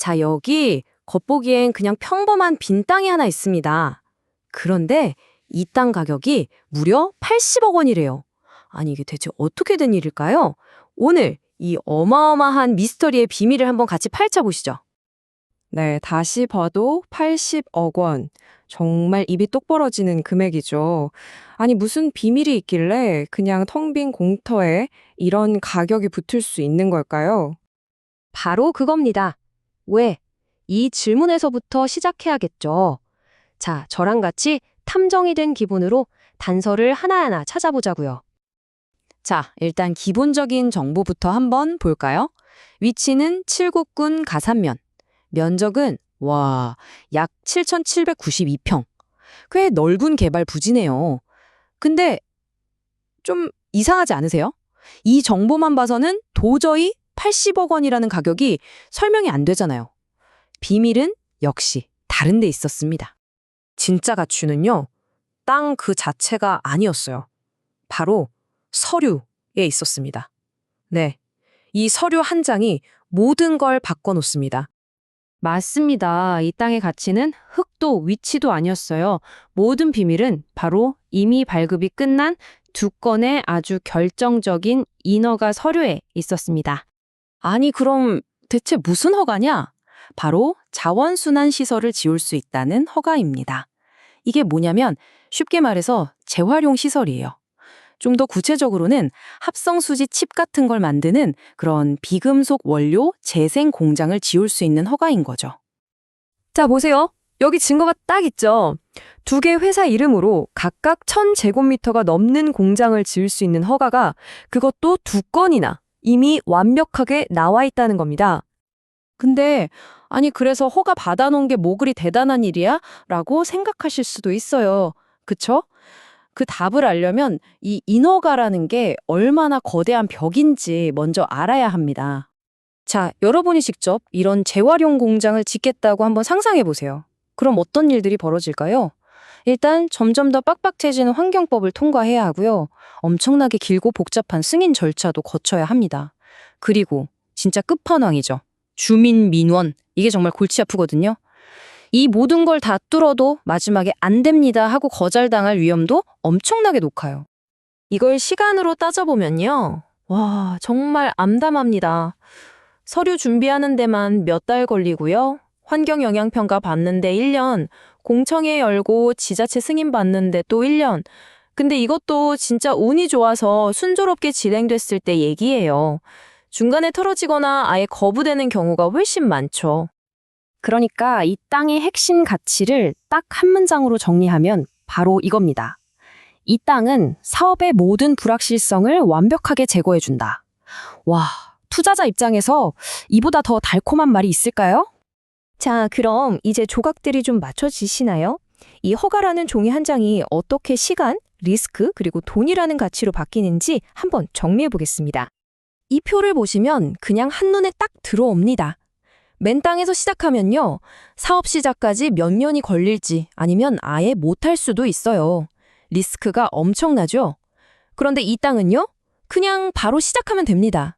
자, 여기 겉보기엔 그냥 평범한 빈 땅이 하나 있습니다. 그런데 이 땅 가격이 무려 80억 원이래요. 아니, 이게 대체 어떻게 된 일일까요? 오늘 이 어마어마한 미스터리의 비밀을 한번 같이 파헤쳐 보시죠. 네, 다시 봐도 80억 원. 정말 입이 똑 벌어지는 금액이죠. 아니, 무슨 비밀이 있길래 그냥 텅 빈 공터에 이런 가격이 붙을 수 있는 걸까요? 바로 그겁니다. 왜? 이 질문에서부터 시작해야겠죠. 자, 저랑 같이 탐정이 된 기분으로 단서를 하나하나 찾아보자고요. 자, 일단 기본적인 정보부터 한번 볼까요? 위치는 칠곡군 가산면. 면적은 와, 약 7,792평. 꽤 넓은 개발 부지네요. 근데 좀 이상하지 않으세요? 이 정보만 봐서는 도저히 80억 원이라는 가격이 설명이 안 되잖아요. 비밀은 역시 다른 데 있었습니다. 진짜 가치는요, 땅 그 자체가 아니었어요. 바로 서류에 있었습니다. 네. 이 서류 한 장이 모든 걸 바꿔놓습니다. 맞습니다. 이 땅의 가치는 흙도 위치도 아니었어요. 모든 비밀은 바로 이미 발급이 끝난 두 건의 아주 결정적인 인허가 서류에 있었습니다. 아니, 그럼 대체 무슨 허가냐? 바로 자원순환 시설을 지을 수 있다는 허가입니다. 이게 뭐냐면 쉽게 말해서 재활용 시설이에요. 좀 더 구체적으로는 합성수지 칩 같은 걸 만드는 그런 비금속 원료 재생 공장을 지을 수 있는 허가인 거죠. 자, 보세요. 여기 증거가 딱 있죠. 두 개 회사 이름으로 각각 1000제곱미터가 넘는 공장을 지을 수 있는 허가가 그것도 두 건이나 이미 완벽하게 나와 있다는 겁니다. 근데 아니 그래서 허가 받아놓은 게 뭐 그리 대단한 일이야? 라고 생각하실 수도 있어요. 그쵸? 그 답을 알려면 이 인허가라는 게 얼마나 거대한 벽인지 먼저 알아야 합니다. 자, 여러분이 직접 이런 재활용 공장을 짓겠다고 한번 상상해 보세요. 그럼 어떤 일들이 벌어질까요? 일단 점점 더 빡빡해지는 환경법을 통과해야 하고요. 엄청나게 길고 복잡한 승인 절차도 거쳐야 합니다. 그리고 진짜 끝판왕이죠. 주민 민원. 이게 정말 골치 아프거든요. 이 모든 걸 다 뚫어도 마지막에 안 됩니다 하고 거절당할 위험도 엄청나게 높아요. 이걸 시간으로 따져보면요. 와, 정말 암담합니다. 서류 준비하는 데만 몇 달 걸리고요. 환경 영향평가 받는데 1년, 공청회 열고 지자체 승인 받는데 또 1년. 근데 이것도 진짜 운이 좋아서 순조롭게 진행됐을 때 얘기예요. 중간에 털어지거나 아예 거부되는 경우가 훨씬 많죠. 그러니까 이 땅의 핵심 가치를 딱 한 문장으로 정리하면 바로 이겁니다. 이 땅은 사업의 모든 불확실성을 완벽하게 제거해준다. 와, 투자자 입장에서 이보다 더 달콤한 말이 있을까요? 자, 그럼 이제 조각들이 좀 맞춰지시나요? 이 허가라는 종이 한 장이 어떻게 시간, 리스크, 그리고 돈이라는 가치로 바뀌는지 한번 정리해 보겠습니다. 이 표를 보시면 그냥 한눈에 딱 들어옵니다. 맨 땅에서 시작하면요. 사업 시작까지 몇 년이 걸릴지 아니면 아예 못할 수도 있어요. 리스크가 엄청나죠? 그런데 이 땅은요? 그냥 바로 시작하면 됩니다.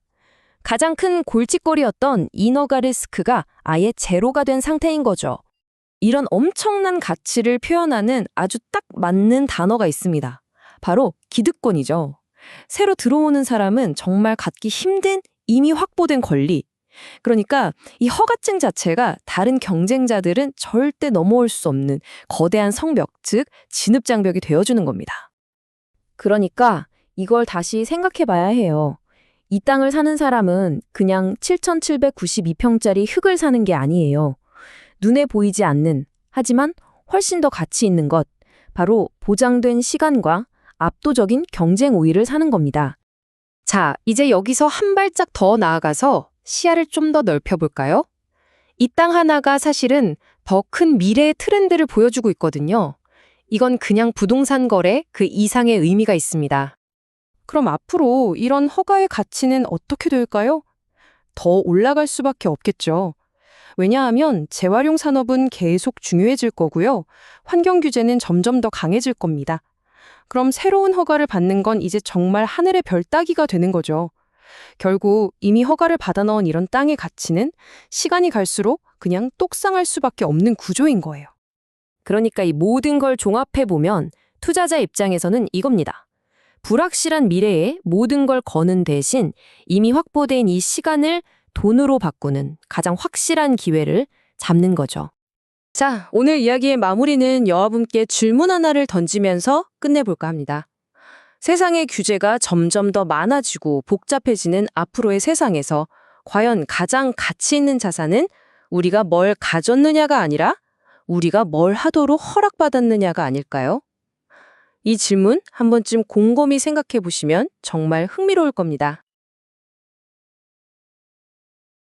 가장 큰 골칫거리였던 인허가 리스크가 아예 제로가 된 상태인 거죠. 이런 엄청난 가치를 표현하는 아주 딱 맞는 단어가 있습니다. 바로 기득권이죠. 새로 들어오는 사람은 정말 갖기 힘든 이미 확보된 권리. 그러니까 이 허가증 자체가 다른 경쟁자들은 절대 넘어올 수 없는 거대한 성벽, 즉 진흙장벽이 되어주는 겁니다. 그러니까 이걸 다시 생각해 봐야 해요. 이 땅을 사는 사람은 그냥 7,792평짜리 흙을 사는 게 아니에요. 눈에 보이지 않는, 하지만 훨씬 더 가치 있는 것, 바로 보장된 시간과 압도적인 경쟁 우위를 사는 겁니다. 자, 이제 여기서 한 발짝 더 나아가서 시야를 좀 더 넓혀볼까요? 이 땅 하나가 사실은 더 큰 미래의 트렌드를 보여주고 있거든요. 이건 그냥 부동산 거래 그 이상의 의미가 있습니다. 그럼 앞으로 이런 허가의 가치는 어떻게 될까요? 더 올라갈 수밖에 없겠죠. 왜냐하면 재활용 산업은 계속 중요해질 거고요. 환경 규제는 점점 더 강해질 겁니다. 그럼 새로운 허가를 받는 건 이제 정말 하늘의 별 따기가 되는 거죠. 결국 이미 허가를 받아 넣은 이런 땅의 가치는 시간이 갈수록 그냥 똑상할 수밖에 없는 구조인 거예요. 그러니까 이 모든 걸 종합해 보면 투자자 입장에서는 이겁니다. 불확실한 미래에 모든 걸 거는 대신 이미 확보된 이 시간을 돈으로 바꾸는 가장 확실한 기회를 잡는 거죠. 자, 오늘 이야기의 마무리는 여러분께 질문 하나를 던지면서 끝내볼까 합니다. 세상의 규제가 점점 더 많아지고 복잡해지는 앞으로의 세상에서 과연 가장 가치 있는 자산은 우리가 뭘 가졌느냐가 아니라 우리가 뭘 하도록 허락받았느냐가 아닐까요? 이 질문 한 번쯤 곰곰이 생각해 보시면 정말 흥미로울 겁니다.